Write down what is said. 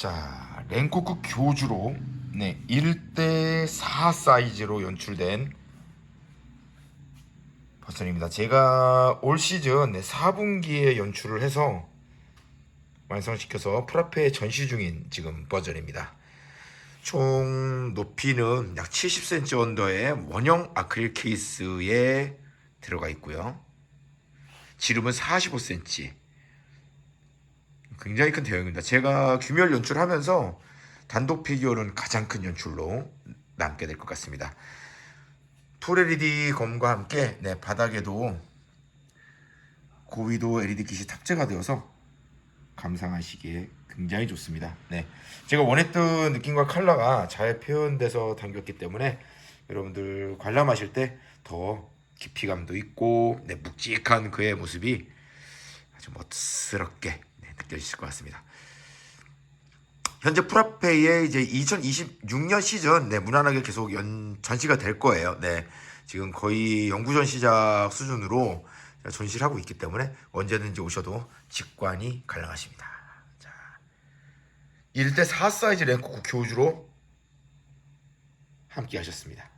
자, 랭코크 교주로 네, 1대 4 사이즈로 연출된 버전입니다. 제가 올 시즌 네, 4분기에 연출을 해서 완성시켜서 프라페 전시 중인 지금 버전입니다. 총 높이는 약 70cm 언더의 원형 아크릴 케이스에 들어가 있고요. 지름은 45cm. 굉장히 큰 대형입니다. 제가 규멸 연출하면서 단독 피규어는 가장 큰 연출로 남게 될 것 같습니다. 풀 LED 검과 함께 네, 바닥에도 고위도 LED 킷이 탑재가 되어서 감상하시기에 굉장히 좋습니다. 네, 제가 원했던 느낌과 컬러가 잘 표현돼서 담겼기 때문에 여러분들 관람하실 때 더 깊이감도 있고 네, 묵직한 그의 모습이 아주 멋스럽게 네, 느껴지실 것 같습니다. 현재 프라페의 이제 2026년 시즌 네, 무난하게 계속 연, 전시가 될 거예요. 네, 지금 거의 연구전 시작 수준으로 전시를 하고 있기 때문에 언제든지 오셔도 직관이 가능하십니다. 자, 1대 4 사이즈 랭코크 교주로 함께 하셨습니다.